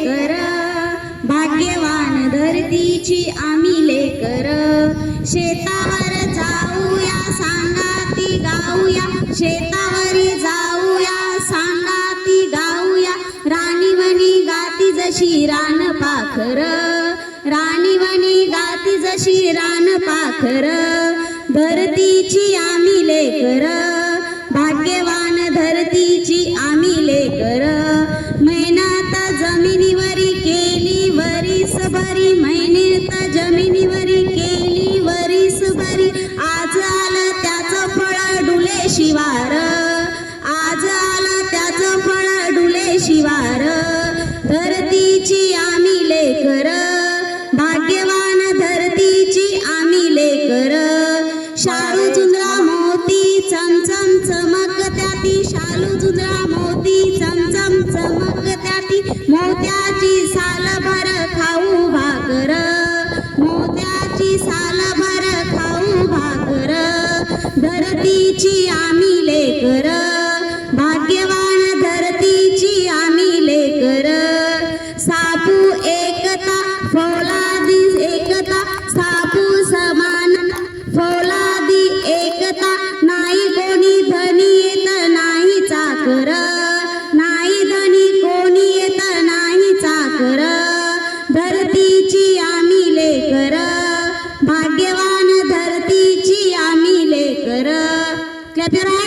लेकर भाग्यवान धरतीची आम्ही लेकर. शेतावर जाऊया सांगा ती गाऊया. शेतावरी जाऊया सांगा ती गाऊया. राणीवणी गाती जशी रान पाखर. राणीवणी गाती जशी रान पाखर. धरतीची आम्ही लेकर भाग्यवान धरतीची आम्ही लेकर. शिवार. आज आला त्याच फळ डुले शिवार. धरतीची आम्ही लेकर. भाग्यवान धरतीची आम्ही लेकर. शाळू चुंद्रा मोती चमचम चमक त्याती. शालू चुंद्रा मोती चमचम चमक त्याती. मोत्याची साल भर खाऊ भाकर. मोत्याची साल तिची आम्ही लेकर Clap your hands.